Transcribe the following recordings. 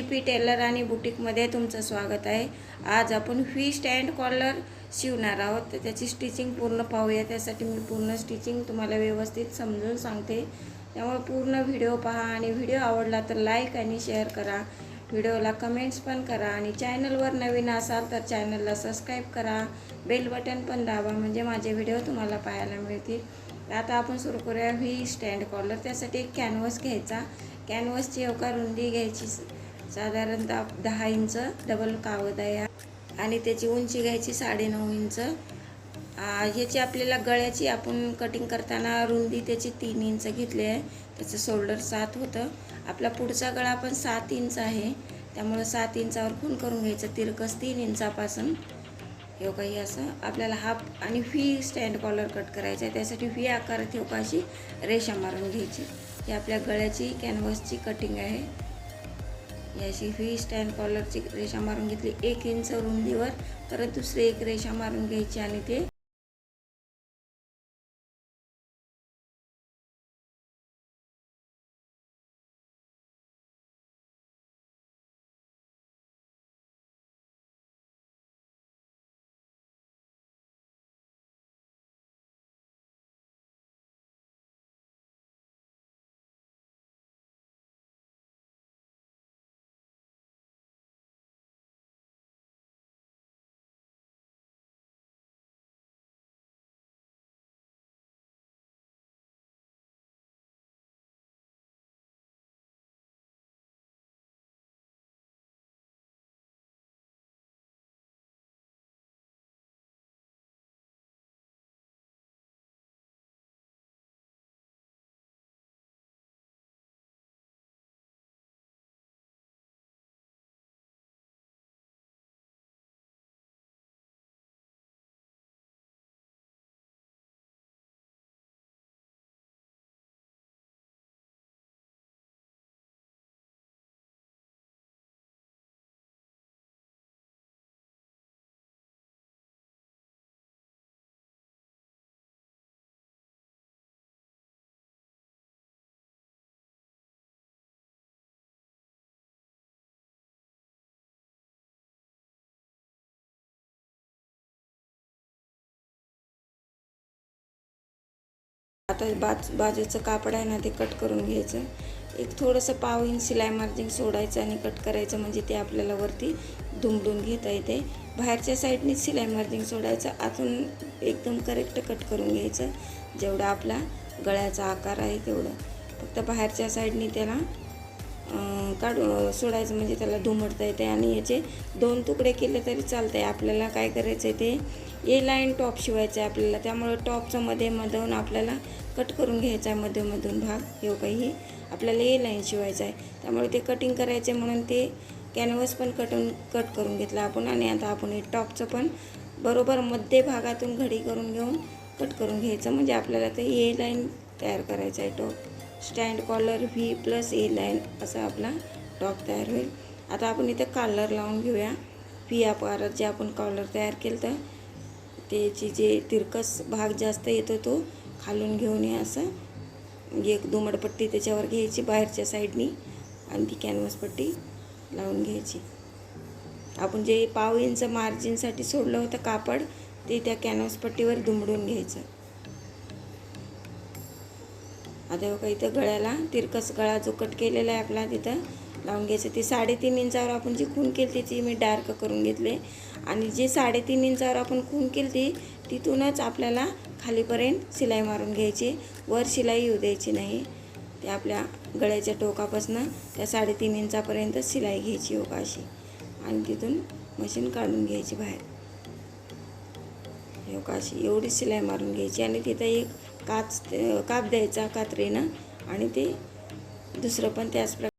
G P teller आणि बुटीकमध्ये तुमचं स्वागत आहे. आज आपण व्ही स्टँड कॉलर शिवणार आहोत. तर त्याची स्टिचिंग पूर्ण पाहूया. त्यासाठी मी पूर्ण स्टिचिंग तुम्हाला व्यवस्थित समजून सांगते. त्यामुळे पूर्ण व्हिडिओ पहा आणि व्हिडिओ आवडला तर लाईक आणि शेअर करा. व्हिडिओला कमेंट्स पण करा आणि चॅनलवर नवीन असाल तर चॅनलला सबस्क्राईब करा. बेल बटन पण दाबा म्हणजे माझे व्हिडिओ तुम्हाला पाहायला मिळतील. आता आपण सुरू करूया व्ही स्टँड कॉलर. त्यासाठी एक कॅनव्हस घ्यायचा. कॅनव्हसची एवढा रुंदी घ्यायची. साधारणतः दहा इंच डबल कागद आहे आणि त्याची उंची घ्यायची साडेनऊ इंच. ह्याची आपल्याला गळ्याची आपण कटिंग करताना रुंदी त्याची तीन इंच घेतली आहे. त्याचं शोल्डर सात होतं. आपला पुढचा गळा पण सात इंच आहे. त्यामुळं सात इंचावर खून करून घ्यायचं. तिरकस तीन इंचापासून. हे काही असं आपल्याला हाफ आणि व्ही स्टँड कॉलर कट करायचं आहे. त्यासाठी व्ही आकारात हे अशी रेषा मारून घ्यायची. ही आपल्या गळ्याची कॅनव्हसची कटिंग आहे. ही व्ही स्टँड कॉलरची रेषा मारून घेतली. एक इंच रुंदीवर परत दुसरी एक रेषा मारून घ्यायची आणि ते आता बाज बाजूचं कापड आहे ना ते कट करून घ्यायचं. एक थोडंसं पाव इंच शिलाई मार्जिन सोडायचं आणि कट करायचं म्हणजे ते आपल्याला वरती दुमडून घेता येते. बाहेरच्या साईडने शिलाई मार्जिन सोडायचं. आतून एकदम करेक्ट कट करून घ्यायचं. जेवढा आपला गळ्याचा आकार आहे तेवढं. फक्त बाहेरच्या साईडनी त्याला काढू सोडायचं म्हणजे त्याला दुमडता येते आणि याचे दोन तुकडे केले तरी चालतं आहे आपल्याला काय करायचं आहे ते ए लाईन टॉप शिवायचं आहे आपल्याला. त्यामुळं टॉपचं मध्ये मधून आपल्याला कट करून घ्यायचा आहे मध्येमधून भाग. हे काही आपल्याला ए लाईन शिवायचं आहे. त्यामुळे ते कटिंग करायचे म्हणून ते कॅनव्हस पण कटून कट करून घेतला आपण. आणि आता आपण हे टॉपचं पण बरोबर मध्य भागातून घडी करून घेऊन कट करून घ्यायचं. म्हणजे आपल्याला ते ए लाईन तयार करायचं आहे top stand collar V plus A line असा आपला टॉप तयार होईल. आता आपण इथं कॉलर लावून घेऊया. व्ही आकारात जे आपण कॉलर तयार केलं तर त्याची जे तिरकस भाग जास्त येतो तो खालून घेऊन ये असं. म्हणजे एक दुमडपट्टी त्याच्यावर घ्यायची बाहेरच्या साईडनी आणि ती कॅनव्हस पट्टी लावून घ्यायची. आपण जे पाव इंच मार्जिनसाठी सोडलं होतं कापड ते त्या कॅनव्हस पट्टीवर दुमडून घ्यायचं. आता बघा इथं गळ्याला तिरकस गळा जो कट केलेला आहे आपला तिथं लावून घ्यायचं. ती साडेतीन इंचावर आपण जी खून केली त्याची मी डार्क करून घेतले. आणि जे साडेतीन इंचावर आपण खून केली ती तिथूनच आपल्याला खालीपर्यंत शिलाई मारून घ्यायची. वर शिलाई येऊ द्यायची नाही. ते आपल्या गळ्याच्या टोकापासनं त्या साडेतीन इंचापर्यंत शिलाई घ्यायची हो अशी. आणि तिथून मशीन काढून घ्यायची बाहेर. हे अशी एवढी शिलाई मारून घ्यायची आणि तिथं एक काच काप द्यायचा कात्रीनं आणि ते दुसरं पण त्याच प्रकारे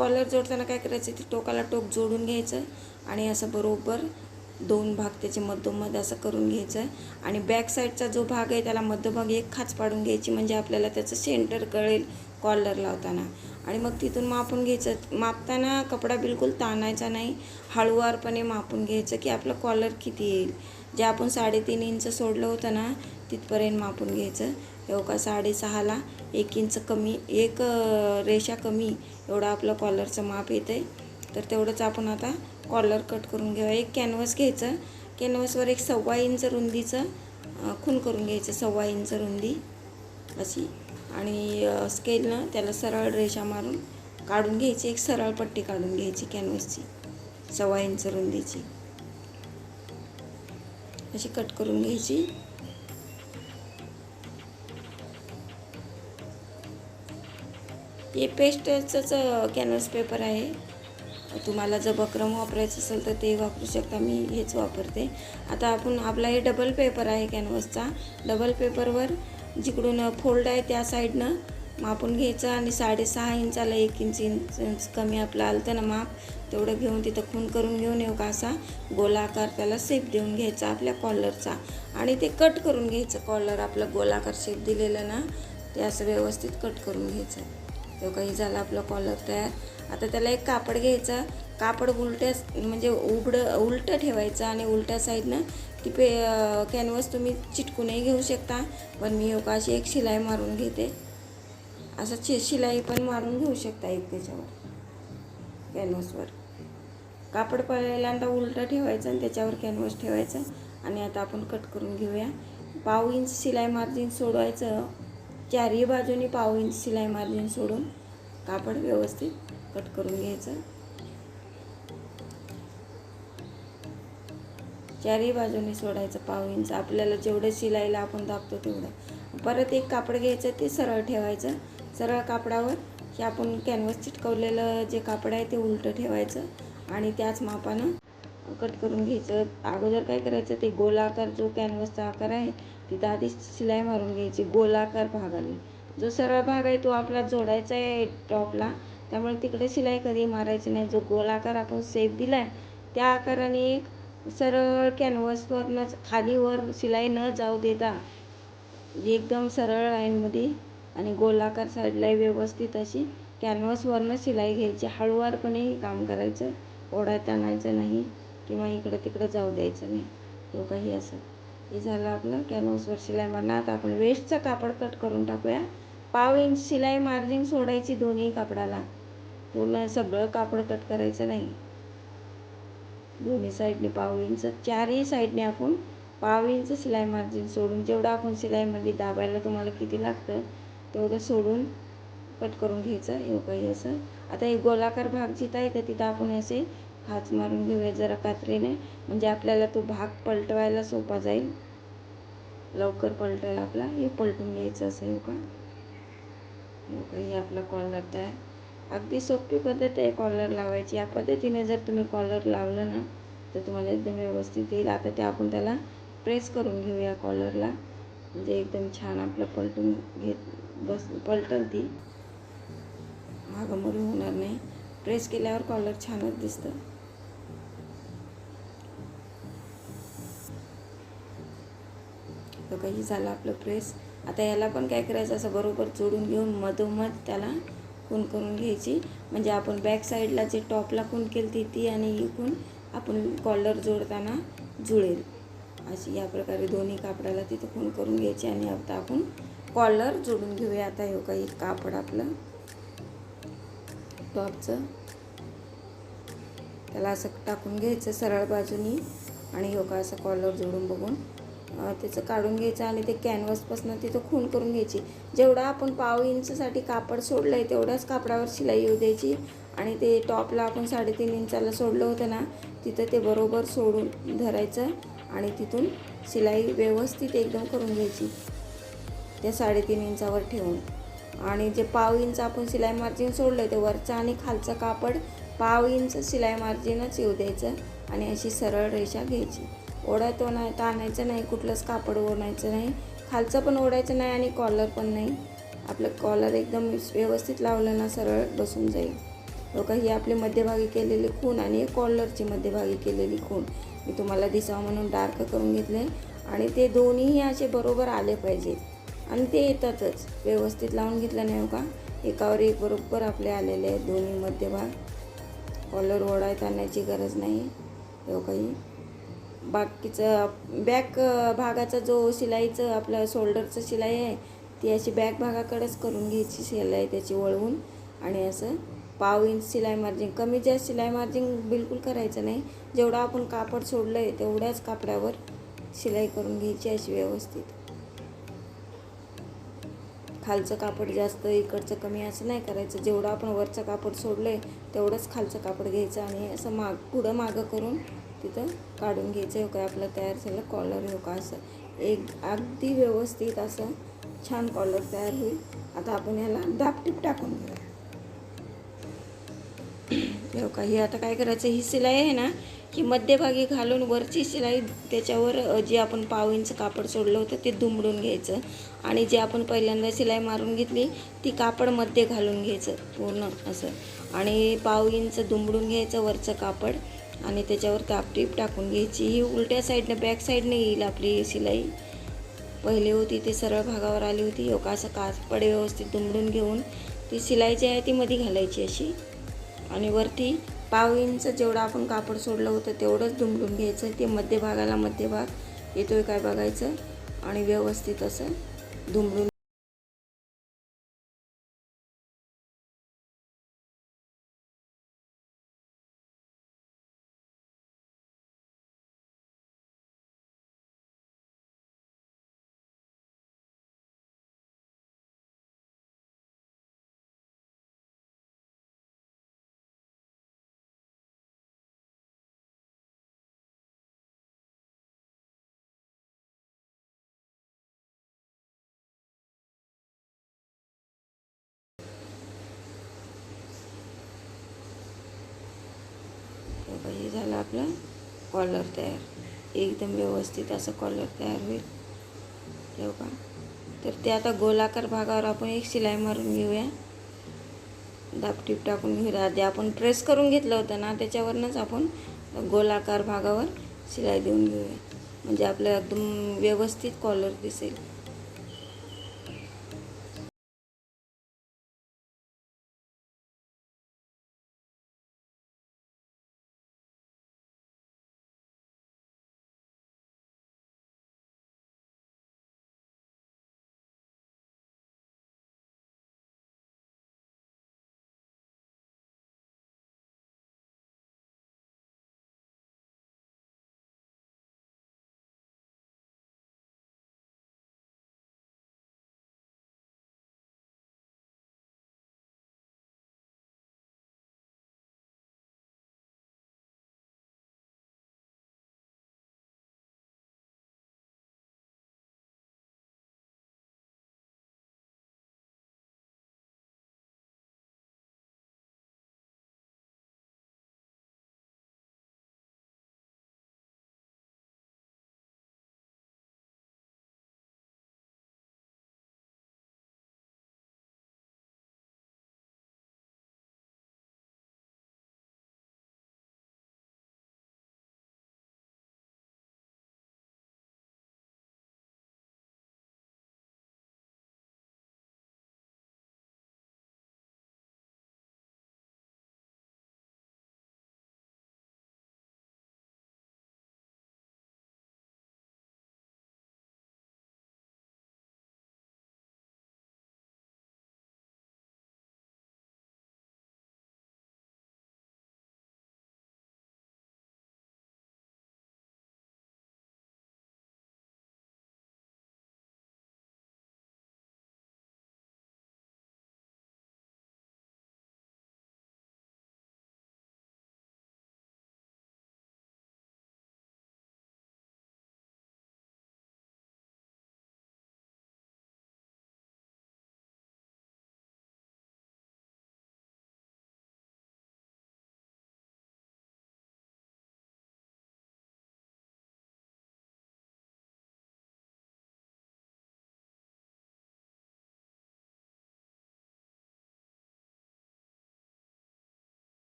कॉलर जोडताना काय करायचं ते टोकाला टोक जोडून घ्यायचं आणि असं बरोबर दोन भाग त्याचे मधोमध असं करून घ्यायचं आणि बॅक साईडचा जो भाग आहे त्याला मध्यभाग एक खाच पाडून घ्यायची म्हणजे आपल्याला त्याचं सेंटर कळेल कॉलर लावताना. आणि मग तिथून मापून घ्यायचं. मापताना कपडा बिलकुल ताणायचा नाही. हळूवारपणे मापून घ्यायचं की आपलं कॉलर किती येईल. जे आपण साडेतीन इंच सोडलं होतं ना तिथपर्यंत मापून घ्यायचं. एवढं का साडेसहाला एक इंच कमी एक रेषा कमी एवढा आपलं कॉलरचं माप येतं आहे तर तेवढंच आपण आता कॉलर कट करून घेऊया. एक कॅनव्हस घ्यायचं. कॅनव्हसवर एक सव्वा इंच रुंदीचं खून करून घ्यायचं. सव्वा इंच रुंदी अशी. आणि स्केलनं त्याला सरळ रेषा मारून काढून घ्यायची. एक सरळ पट्टी काढून घ्यायची कॅनव्हसची सव्वा इंच रुंदीची. अशी कट करून घ्यायची. हे पेस्टचंच कॅनव्हस पेपर आहे. तुम्हाला जर बक्रम वापरायचं असेल तर ते वापरू शकता. मी हेच वापरते. आता आपण आपला हे डबल पेपर आहे कॅनव्हसचा. डबल पेपरवर जिकडून फोल्ड आहे त्या साईडनं मापून घ्यायचं आणि साडेसहा इंचाला एक इंच इंच कमी आपलं आलं तर ना माप तेवढं घेऊन तिथं खून करून घेऊन येऊ का असा गोलाकार त्याला शेप देऊन घ्यायचा आपल्या कॉलरचा आणि ते कट करून घ्यायचं. कॉलर आपलं गोलाकार शेप दिलेलं ना ते असं व्यवस्थित कट करून घ्यायचं. तो काही झालं आपला कॉलर तयार आता त्याला एक कापड घ्यायचा. कापड उलट्या म्हणजे उघडं उलटं ठेवायचं आणि उलट्या साईडनं ती पे कॅनव्हस तुम्ही चिटकूनही घेऊ शकता. पण मी हो का अशी एक शिलाई मारून घेते. असं शि शिलाई पण मारून घेऊ शकता एक त्याच्यावर कॅनव्हसवर कापड पहिल्यांदा उलटं ठेवायचं आणि त्याच्यावर कॅनव्हस ठेवायचं. आणि आता आपण कट करून घेऊया. पाव इंच शिलाई मार्जिन सोडवायचं. चारही बाजूनी पाव इंच शिलाई मार्जिन सोडून कापड व्यवस्थित कट करून घ्यायचं. चारही बाजूने सोडायचं पाव इंच. आपल्याला जेवढं शिलाईला आपण दाबतो तेवढं. परत एक कापड घ्यायचं ते सरळ ठेवायचं. सरळ कापडावर हे आपण कॅनव्हस चिटकवलेलं जे कापड आहे ते उलटं ठेवायचं आणि त्याच मापानं कट करून घ्यायचं. अगोदर काय करायचं ते गोलाकार जो कॅनव्हसचा आकार आहे तिथं आधी शिलाई मारून घ्यायची गोलाकार भागाने जो सरळ भाग आहे तो आपला जोडायचा आहे टॉपला त्यामुळे तिकडे शिलाई कधी मारायची नाही. जो गोलाकार आपण सेप दिला आहे त्या आकाराने एक सरळ कॅनव्हसवरनं खालीवर शिलाई न जाऊ देता एकदम सरळ लाईनमध्ये आणि गोलाकार साईडला व्यवस्थित अशी कॅनव्हसवरनं शिलाई घ्यायची. हळूवारपणे काम करायचं. ओढ्यात आणायचं नाही. किंवा इकडं तिकडं जाऊ द्यायचं नाही. तो काही असं. हे झालं आपलं कॅनव्हसवर शिलाई मारणं आता आपण वेस्टचं कापड कट करून टाकूया. पाव इंच शिलाई मार्जिन सोडायची दोन्ही कापडाला. पूर्ण सगळं कापड कट करायचं नाही. दोन्ही साईडने पाव इंच चारही साईडने आपण पाव इंच शिलाई मार्जिन सोडून जेवढं आपण शिलाईमध्ये दाबायला तुम्हाला किती लागतं तेवढं सोडून कट करून घ्यायचं. हे काही असं. आता हे गोलाकार भाग जिथं आहे तर तिथं आपण असे हात मारून घेऊया जरा कात्रीने. म्हणजे आपल्याला तो भाग पलटवायला सोपा जाईल. लवकर पलटायला आपला. हे पलटून घ्यायचं असं का हे आपला कॉलर तयार अगदी सोपी पद्धत आहे कॉलर लावायची. या पद्धतीने जर तुम्ही कॉलर लावलं ना तर तुम्हाला एकदम व्यवस्थित येईल. आता ते आपण त्याला प्रेस करून घेऊया कॉलरला म्हणजे एकदम छान आपलं पलटून घेत बस पलटल ती. मागमोरी होणार नाही. प्रेस केल्यावर कॉलर छानच दिसतं. तर काही झालं आपलं प्रेस आता याला पण काय करायचं असं बरोबर जोडून घेऊन मधोमध त्याला कुण करून घ्यायची. म्हणजे आपण बॅक साईडला जे टॉपला कुण केली ती ती आणि इकून आपण कॉलर जोडताना जुळेल. अशी या प्रकारे दोन्ही कापडाला तिथं खून करून घ्यायची आणि आता आपण कॉलर जोडून घेऊया. आता हे काही कापड आपलं. टॉपचं त्याला असं टाकून घ्यायचं सरळ बाजूनी आणि हो का असं कॉलर जोडून बघून. त्याचं काढून घ्यायचं आणि ते कॅनव्हसपासून तिथं खून करून घ्यायची. जेवढा आपण पाव इंचसाठी कापड सोडलं आहे तेवढ्याच कापडावर शिलाई येऊ द्यायची. आणि ते टॉपला आपण साडेतीन इंचाला सोडलं होतं ना तिथं ते बरोबर सोडून धरायचं आणि तिथून शिलाई व्यवस्थित एकदम करून घ्यायची. त्या साडेतीन इंचावर ठेवून. आणि जे पाव इंच आपण शिलाई मार्जिन सोडलं ते वरचं आणि खालचं कापड पाव इंच शिलाई मार्जिनच येऊ द्यायचं आणि अशी सरळ रेषा घ्यायची. ओढ्यात नाही ताणायचं नाही कुठलंच कापड ओढायचं नाही. खालचं पण ओढायचं नाही आणि कॉलर पण नाही. आपलं कॉलर एकदम व्यवस्थित लावलं ना सरळ बसून जाईल. लोक ही आपली मध्यभागी केलेली खूण आणि कॉलरची मध्यभागी केलेली खूण मी तुम्हाला दिसावं म्हणून डार्क करून घेतले. आणि ते दोन्हीही असे बरोबर आले पाहिजेत आणि ते येतातच. व्यवस्थित लावून घेतलं नाही हो का? एकावर एक बरोबर आपले आलेले आहेत दोन्ही मध्यभाग. कॉलर ओढायत आणण्याची गरज नाही. हो काही बाकीचं बॅक भागाचा जो शिलाईचं आपलं शोल्डरचं शिलाई आहे ती अशी बॅक भागाकडेच करून घ्यायची शिलाई त्याची वळवून. आणि असं पाव इंच शिलाई मार्जिन कमी जास्त शिलाई मार्जिन बिलकुल करायचं नाही. जेवढं आपण कापड सोडलं आहे तेवढ्याच कापडावर शिलाई करून घ्यायची अशी व्यवस्थित. खालचं कापड जास्त इकडचं कमी असं नाही करायचं. जेवढं आपण वरचं कापड सोडलं आहे तेवढंच खालचं कापड घ्यायचं आणि असं माग पुढं मागं करून तिथं काढून घ्यायचं हो काय आपलं तयार झालं कॉलर हो का असं. एक अगदी व्यवस्थित असं छान कॉलर तयार होईल. आता आपण याला दापटीप टाकून घेऊया. हो का ही आता काय करायचं ही शिलाई आहे ना ही मध्यभागी घालून वरची शिलाई त्याच्यावर जे आपण पाव इंच कापड सोडलं होतं ते दुमडून घ्यायचं. आणि जे आपण पहिल्यांदा शिलाई मारून घेतली ती कापडमध्ये घालून घ्यायचं पूर्ण असं. आणि पाव इंच दुमडून घ्यायचं वरचं कापड. आणि त्याच्यावर कापटीप टाकून घ्यायची. ही उलट्या साईडनं बॅक साईडने येईल आपली शिलाई. पहिली होती ती सरळ भागावर आली होती. योका असं कापडे व्यवस्थित दुमडून घेऊन ती शिलाई जी आहे ती मध्ये घालायची अशी. आणि वरती पाव इंच जेवढं आपण कापड सोडलं होतं तेवढंच दुमडून घ्यायचं. ते मध्यभागाला मध्यभाग. येतोय काय बघायचं? आणि व्यवस्थित असं दुमडून आपलं कॉलर तयार. एकदम व्यवस्थित असं कॉलर तयार होईल. ठेव का? तर ते आता गोलाकार भागावर आपण एक शिलाई मारून घेऊया. दापटीप टाकून घेऊया आधी आपण प्रेस करून घेतलं होतं ना त्याच्यावरनंच आपण गोलाकार भागावर शिलाई देऊन घेऊया. म्हणजे आपलं एकदम व्यवस्थित कॉलर दिसेल.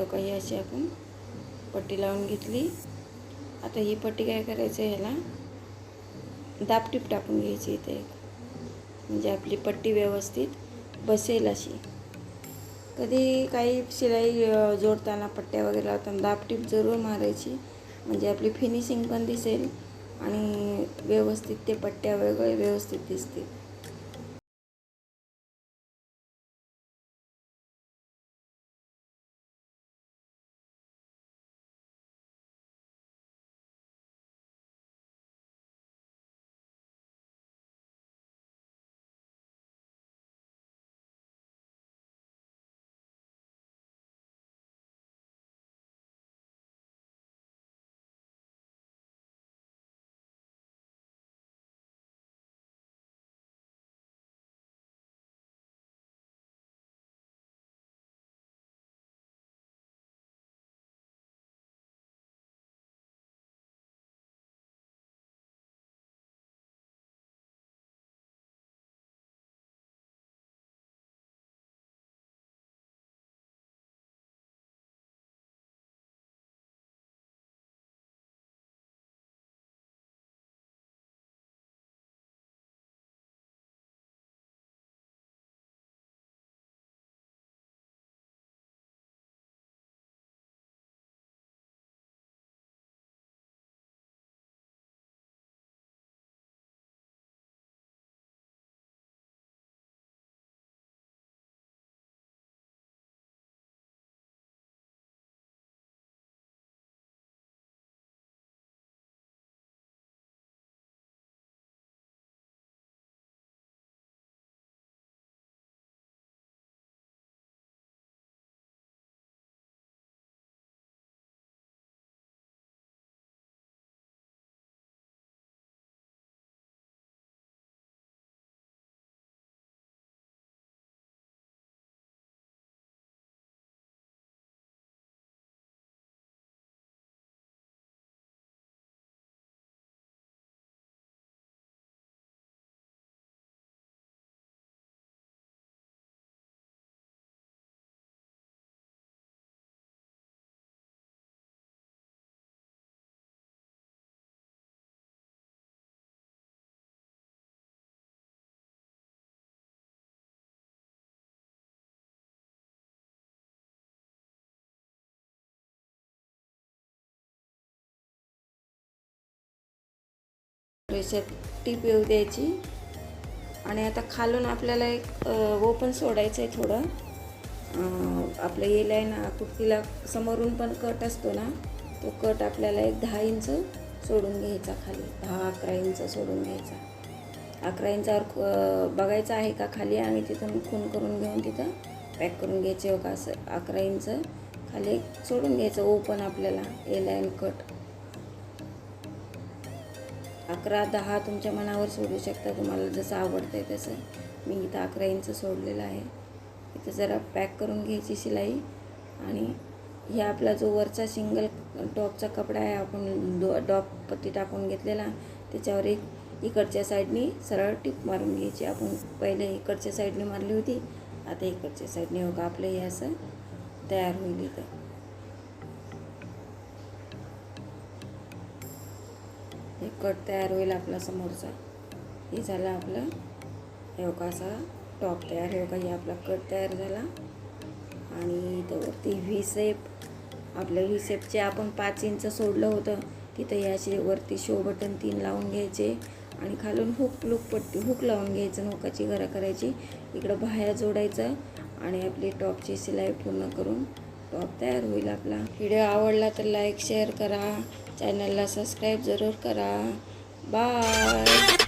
हो का ही अशी आपण पट्टी लावून घेतली. आता ही पट्टी काय करायचं ह्याला दापटीप टाकून घ्यायची इथे एक. म्हणजे आपली पट्टी व्यवस्थित बसेल अशी. कधी काही शिलाई जोडताना पट्ट्या वगैरे लावताना दापटीप जरूर मारायची. म्हणजे आपली फिनिशिंग पण दिसेल आणि व्यवस्थित ते पट्ट्या वगैरे व्यवस्थित दिसतील. रेषेत टीप येऊ द्यायची. आणि आता खालून आपल्याला एक ओपन सोडायचं आहे थोडं आपलं येल आहे ना कुर्तीला समोरून पण कट असतो ना तो कट आपल्याला एक दहा इंच सोडून घ्यायचा खाली. दहा अकरा इंच सोडून घ्यायचा. अकरा इंचावर बघायचं आहे का खाली? आणि तिथून खून करून घेऊन तिथं पॅक करून घ्यायचे. हो का असं अकरा इंच खाली एक सोडून घ्यायचं ओपन आपल्याला ए लाईन कट. अकरा दहा तुमच्या मनावर सोडू शकता. तुम्हाला जसं आवडतं आहे तसं. मी इथं अकरा इंच सोडलेलं आहे. इथं जरा पॅक करून घ्यायची शिलाई. आणि हे आपला जो वरचा सिंगल टॉपचा कपडा आहे आपण डो डॉप पट्टी टाकून घेतलेला त्याच्यावर एक इकडच्या साईडनी सरळ टीप मारून घ्यायची. आपण पहिले इकडच्या साईडने मारली होती. आता इकडच्या साईडने हो का आपलं हे असं तयार होईल इथं. हे कट तयार होईल आपला समोरचा. हे झालं आपला. हे का असा टॉप तयार. हे का हे आपला कट तयार झाला. आणि त्यावरती व्ही सेप आपलं व्ही सेपचे आपण पाच इंच सोडलं होतं तिथं याचे वरती शो बटन तीन लावून घ्यायचे. आणि खालून हुक लुक पट्टी हुक लावून घ्यायचं हुकाची घरा करायची. इकडं बाह्या जोडायचं. आणि आपली टॉपची शिलाई पूर्ण करून टॉप तयार होईल आपला. व्हिडिओ आवडला तर लाईक शेअर करा. चॅनलला सबस्क्राईब जरूर करा. बाय.